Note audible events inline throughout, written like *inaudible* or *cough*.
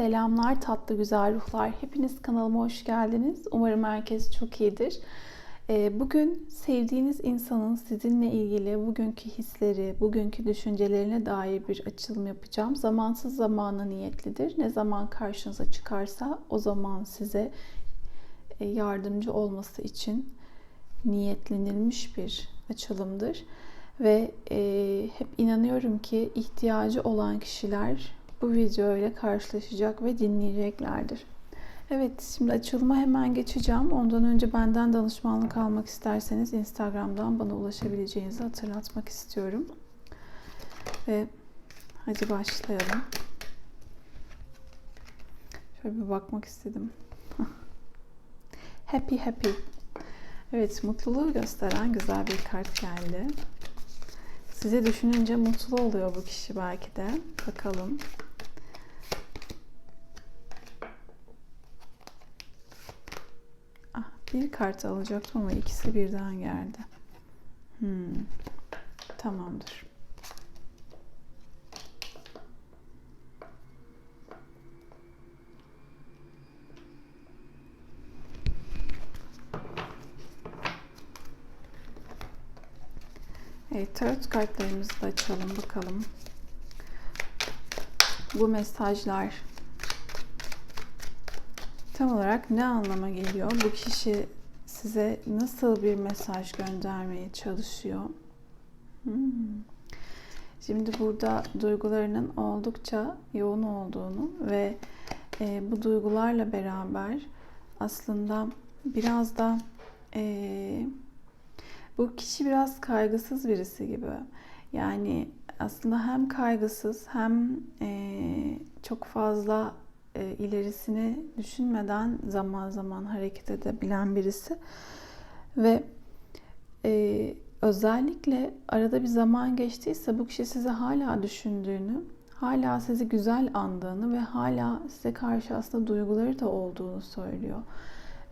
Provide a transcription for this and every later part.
Selamlar tatlı güzel ruhlar. Hepiniz kanalıma hoş geldiniz. Umarım herkes çok iyidir. Ee, Bugün sevdiğiniz insanın sizinle ilgili bugünkü hisleri, bugünkü düşüncelerine dair bir açılım yapacağım. Zamansız zamana niyetlidir. Ne zaman karşınıza çıkarsa o zaman size e, yardımcı olması için niyetlenilmiş bir açılımdır. Ve e, hep inanıyorum ki ihtiyacı olan kişiler bu video ile karşılaşacak ve dinleyeceklerdir. Evet, şimdi açılıma hemen geçeceğim. Ondan önce benden danışmanlık almak isterseniz Instagram'dan bana ulaşabileceğinizi hatırlatmak istiyorum. Ve hadi başlayalım. Şöyle bir bakmak istedim. *laughs* happy happy. Evet, mutluluğu gösteren güzel bir kart geldi. Sizi düşününce mutlu oluyor bu kişi belki de. Bakalım. Bir kart alacaktım ama ikisi birden geldi. Hmm. Tamamdır. Evet, tarot kartlarımızı da açalım bakalım. Bu mesajlar tam olarak ne anlama geliyor? Bu kişi size nasıl bir mesaj göndermeye çalışıyor? Hmm. Şimdi burada duygularının oldukça yoğun olduğunu ve e, bu duygularla beraber aslında biraz da e, bu kişi biraz kaygısız birisi gibi. Yani aslında hem kaygısız hem e, çok fazla e, ilerisini düşünmeden zaman zaman hareket edebilen birisi. Ve e, özellikle arada bir zaman geçtiyse bu kişi sizi hala düşündüğünü, hala sizi güzel andığını ve hala size karşı aslında duyguları da olduğunu söylüyor.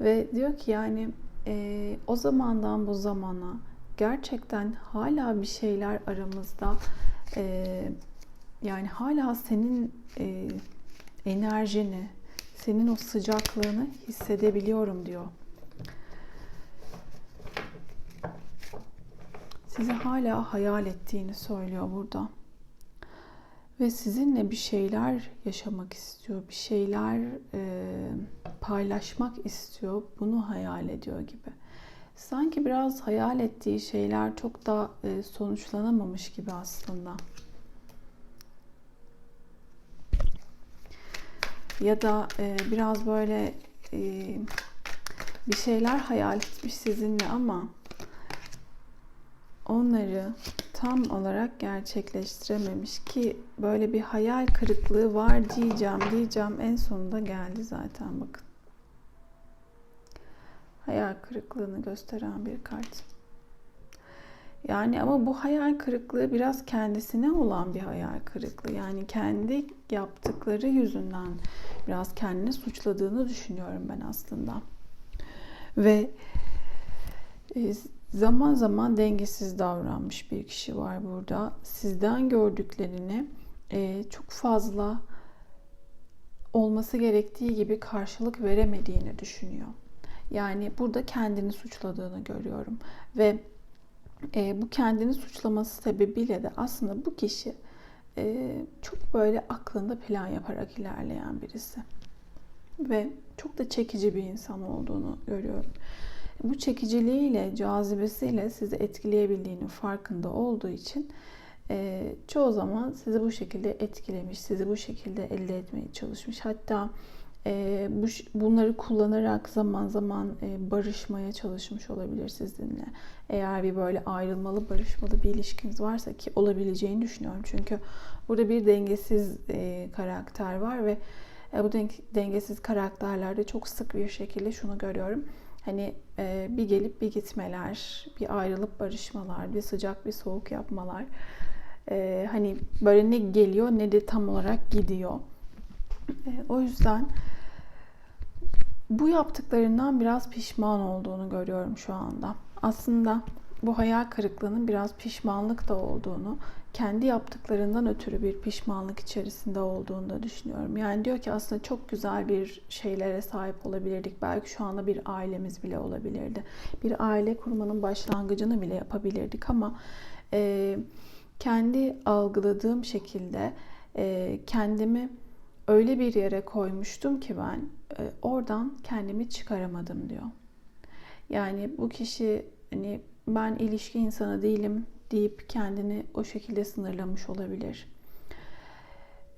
Ve diyor ki yani e, o zamandan bu zamana gerçekten hala bir şeyler aramızda e, yani hala senin e, enerjini, senin o sıcaklığını hissedebiliyorum diyor. Sizi hala hayal ettiğini söylüyor burada. Ve sizinle bir şeyler yaşamak istiyor, bir şeyler e, paylaşmak istiyor, bunu hayal ediyor gibi. Sanki biraz hayal ettiği şeyler çok da e, sonuçlanamamış gibi aslında. Ya da e, biraz böyle e, bir şeyler hayal etmiş sizinle ama onları tam olarak gerçekleştirememiş ki böyle bir hayal kırıklığı var diyeceğim diyeceğim en sonunda geldi zaten bakın. Hayal kırıklığını gösteren bir kart. Yani ama bu hayal kırıklığı biraz kendisine olan bir hayal kırıklığı. Yani kendi yaptıkları yüzünden biraz kendini suçladığını düşünüyorum ben aslında. Ve e, zaman zaman dengesiz davranmış bir kişi var burada. Sizden gördüklerini e, çok fazla olması gerektiği gibi karşılık veremediğini düşünüyor. Yani burada kendini suçladığını görüyorum ve e, bu kendini suçlaması sebebiyle de aslında bu kişi e, çok böyle aklında plan yaparak ilerleyen birisi ve çok da çekici bir insan olduğunu görüyorum. Bu çekiciliğiyle, cazibesiyle sizi etkileyebildiğinin farkında olduğu için e, çoğu zaman sizi bu şekilde etkilemiş, sizi bu şekilde elde etmeye çalışmış. Hatta e, bu, bunları kullanarak zaman zaman e, barışmaya çalışmış olabilir sizinle. Eğer bir böyle ayrılmalı, barışmalı bir ilişkiniz varsa ki olabileceğini düşünüyorum. Çünkü burada bir dengesiz e, karakter var ve e, bu dengesiz karakterlerde çok sık bir şekilde şunu görüyorum. Hani e, bir gelip bir gitmeler, bir ayrılıp barışmalar, bir sıcak bir soğuk yapmalar. E, hani böyle ne geliyor ne de tam olarak gidiyor. E, o yüzden bu yaptıklarından biraz pişman olduğunu görüyorum şu anda. Aslında bu hayal kırıklığının biraz pişmanlık da olduğunu, kendi yaptıklarından ötürü bir pişmanlık içerisinde olduğunu da düşünüyorum. Yani diyor ki aslında çok güzel bir şeylere sahip olabilirdik. Belki şu anda bir ailemiz bile olabilirdi. Bir aile kurmanın başlangıcını bile yapabilirdik ama e, kendi algıladığım şekilde e, kendimi öyle bir yere koymuştum ki ben e, oradan kendimi çıkaramadım diyor. Yani bu kişi hani ben ilişki insanı değilim deyip kendini o şekilde sınırlamış olabilir.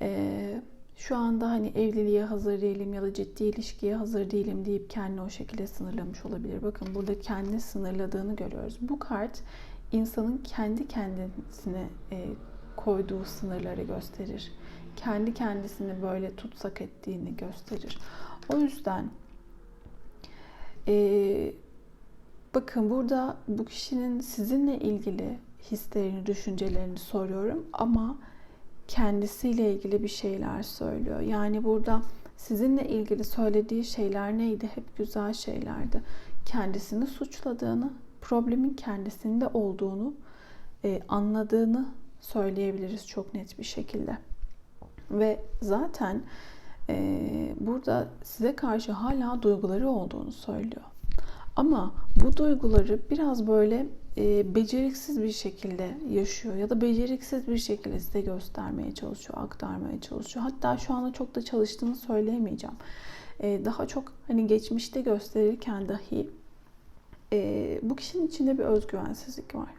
Ee, şu anda hani evliliğe hazır değilim ya da ciddi ilişkiye hazır değilim deyip kendini o şekilde sınırlamış olabilir. Bakın burada kendi sınırladığını görüyoruz. Bu kart insanın kendi kendisine e, koyduğu sınırları gösterir. Kendi kendisini böyle tutsak ettiğini gösterir. O yüzden e, bakın burada bu kişinin sizinle ilgili hislerini, düşüncelerini soruyorum ama kendisiyle ilgili bir şeyler söylüyor. Yani burada sizinle ilgili söylediği şeyler neydi? Hep güzel şeylerdi. Kendisini suçladığını, problemin kendisinde olduğunu e, anladığını söyleyebiliriz çok net bir şekilde. Ve zaten e, burada size karşı hala duyguları olduğunu söylüyor. Ama bu duyguları biraz böyle e, beceriksiz bir şekilde yaşıyor ya da beceriksiz bir şekilde size göstermeye çalışıyor, aktarmaya çalışıyor. Hatta şu anda çok da çalıştığını söyleyemeyeceğim. E, daha çok hani geçmişte gösterirken dahi e, bu kişinin içinde bir özgüvensizlik var.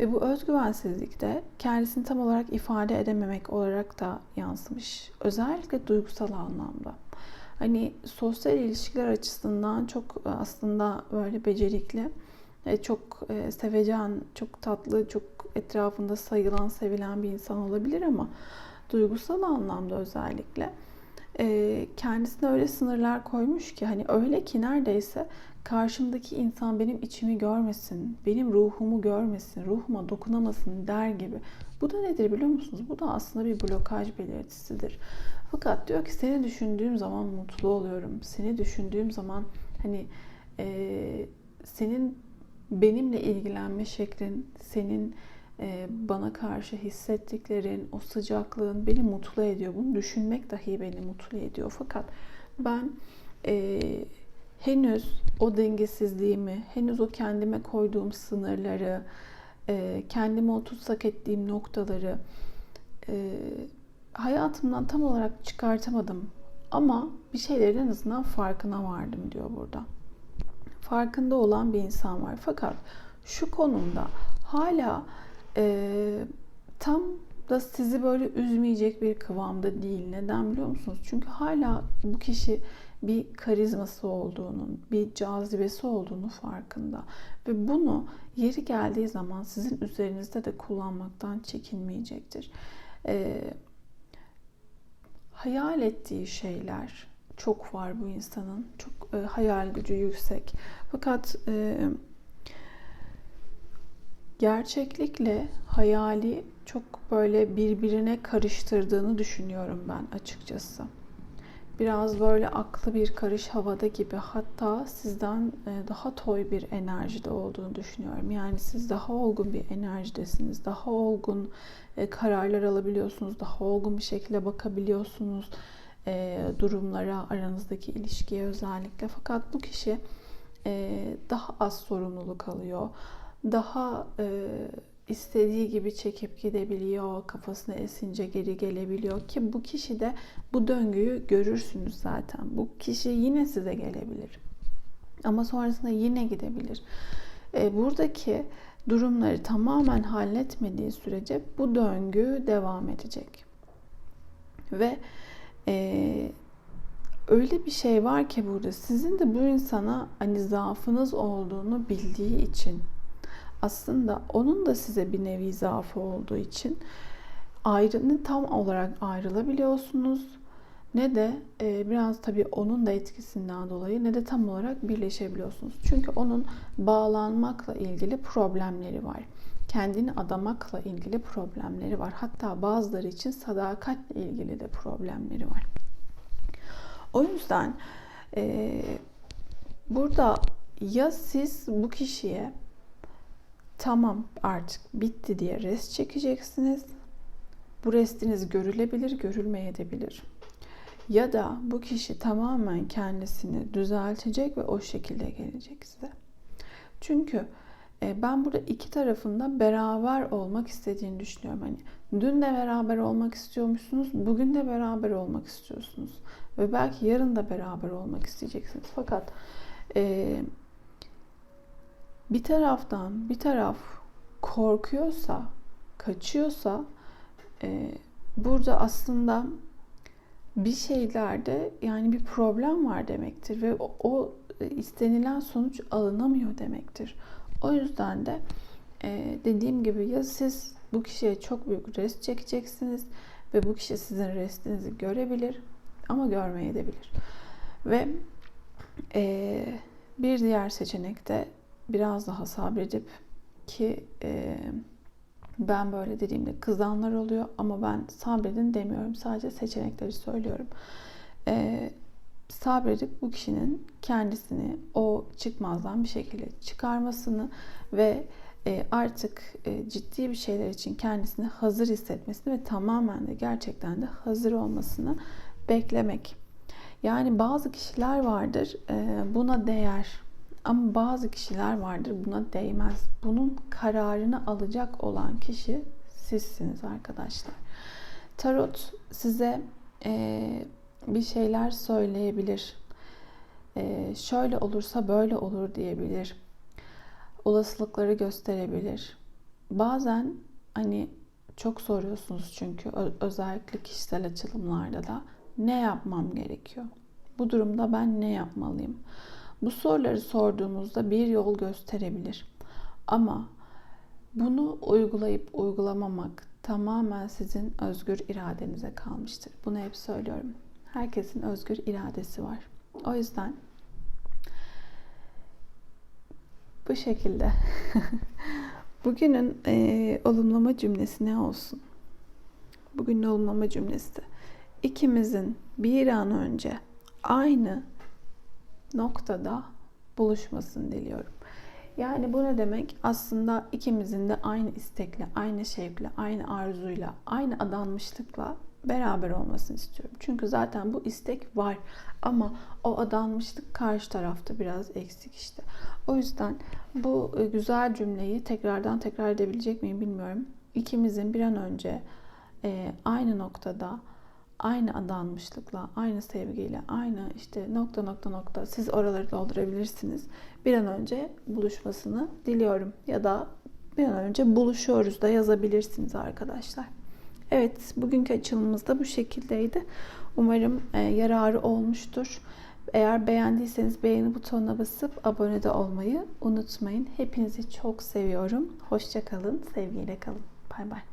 Ve bu özgüvensizlik de kendisini tam olarak ifade edememek olarak da yansımış. Özellikle duygusal anlamda. Hani sosyal ilişkiler açısından çok aslında böyle becerikli e, çok e, sevecen, çok tatlı, çok etrafında sayılan, sevilen bir insan olabilir ama duygusal anlamda özellikle e, kendisine öyle sınırlar koymuş ki hani öyle ki neredeyse karşımdaki insan benim içimi görmesin, benim ruhumu görmesin, ruhuma dokunamasın der gibi. Bu da nedir biliyor musunuz? Bu da aslında bir blokaj belirtisidir. Fakat diyor ki seni düşündüğüm zaman mutlu oluyorum. Seni düşündüğüm zaman hani e, senin benimle ilgilenme şeklin, senin bana karşı hissettiklerin, o sıcaklığın beni mutlu ediyor. Bunu düşünmek dahi beni mutlu ediyor. Fakat ben e, henüz o dengesizliğimi, henüz o kendime koyduğum sınırları, e, kendime o ettiğim noktaları e, hayatımdan tam olarak çıkartamadım. Ama bir şeylerin en azından farkına vardım diyor burada farkında olan bir insan var. Fakat şu konumda hala e, tam da sizi böyle üzmeyecek bir kıvamda değil. Neden biliyor musunuz? Çünkü hala bu kişi bir karizması olduğunun, bir cazibesi olduğunu farkında. Ve bunu yeri geldiği zaman sizin üzerinizde de kullanmaktan çekinmeyecektir. Ee, hayal ettiği şeyler çok var bu insanın. Çok e, hayal gücü yüksek. Fakat e, gerçeklikle hayali çok böyle birbirine karıştırdığını düşünüyorum ben açıkçası. Biraz böyle aklı bir karış havada gibi hatta sizden e, daha toy bir enerjide olduğunu düşünüyorum. Yani siz daha olgun bir enerjidesiniz. Daha olgun e, kararlar alabiliyorsunuz. Daha olgun bir şekilde bakabiliyorsunuz e, durumlara, aranızdaki ilişkiye özellikle. Fakat bu kişi daha az sorumluluk alıyor. Daha e, istediği gibi çekip gidebiliyor, kafasına esince geri gelebiliyor ki bu kişi de bu döngüyü görürsünüz zaten. Bu kişi yine size gelebilir. Ama sonrasında yine gidebilir. E, buradaki durumları tamamen halletmediği sürece bu döngü devam edecek. Ve e, öyle bir şey var ki burada sizin de bu insana hani zaafınız olduğunu bildiği için aslında onun da size bir nevi zaafı olduğu için ayrını tam olarak ayrılabiliyorsunuz ne de e, biraz tabii onun da etkisinden dolayı ne de tam olarak birleşebiliyorsunuz. Çünkü onun bağlanmakla ilgili problemleri var. Kendini adamakla ilgili problemleri var. Hatta bazıları için sadakatle ilgili de problemleri var. O yüzden e, burada ya siz bu kişiye tamam artık bitti diye rest çekeceksiniz. Bu restiniz görülebilir, görülmeyebilir. Ya da bu kişi tamamen kendisini düzeltecek ve o şekilde gelecek size. Çünkü e, ben burada iki tarafında beraber olmak istediğini düşünüyorum. Hani dün de beraber olmak istiyormuşsunuz, bugün de beraber olmak istiyorsunuz ve belki yarın da beraber olmak isteyeceksiniz. Fakat e, bir taraftan bir taraf korkuyorsa, kaçıyorsa e, burada aslında bir şeylerde yani bir problem var demektir ve o, o istenilen sonuç alınamıyor demektir. O yüzden de e, dediğim gibi ya siz bu kişiye çok büyük rest çekeceksiniz ve bu kişi sizin restinizi görebilir ama görmeyebilir. Ve e, bir diğer seçenek de biraz daha sabredip ki e, ben böyle dediğimde kızanlar oluyor ama ben sabredin demiyorum. Sadece seçenekleri söylüyorum. E, sabredip bu kişinin kendisini o çıkmazdan bir şekilde çıkarmasını ve e, artık e, ciddi bir şeyler için kendisini hazır hissetmesini ve tamamen de gerçekten de hazır olmasını beklemek. Yani bazı kişiler vardır e, buna değer ama bazı kişiler vardır buna değmez. Bunun kararını alacak olan kişi sizsiniz arkadaşlar. Tarot size bir şeyler söyleyebilir. Şöyle olursa böyle olur diyebilir. Olasılıkları gösterebilir. Bazen hani çok soruyorsunuz çünkü özellikle kişisel açılımlarda da ne yapmam gerekiyor? Bu durumda ben ne yapmalıyım? Bu soruları sorduğumuzda bir yol gösterebilir. Ama bunu uygulayıp uygulamamak tamamen sizin özgür iradenize kalmıştır. Bunu hep söylüyorum. Herkesin özgür iradesi var. O yüzden bu şekilde *laughs* bugünün e, olumlama cümlesi ne olsun? Bugünün olumlama cümlesi de ikimizin bir an önce aynı noktada buluşmasını diliyorum. Yani bu ne demek? Aslında ikimizin de aynı istekle, aynı şevkle, aynı arzuyla, aynı adanmışlıkla beraber olmasını istiyorum. Çünkü zaten bu istek var ama o adanmışlık karşı tarafta biraz eksik işte. O yüzden bu e, güzel cümleyi tekrardan tekrar edebilecek miyim bilmiyorum. İkimizin bir an önce e, aynı noktada aynı adanmışlıkla, aynı sevgiyle, aynı işte nokta nokta nokta siz oraları doldurabilirsiniz. Bir an önce buluşmasını diliyorum ya da bir an önce buluşuyoruz da yazabilirsiniz arkadaşlar. Evet, bugünkü açılımımız da bu şekildeydi. Umarım e, yararı olmuştur. Eğer beğendiyseniz beğeni butonuna basıp abone de olmayı unutmayın. Hepinizi çok seviyorum. Hoşçakalın, sevgiyle kalın. Bay bay.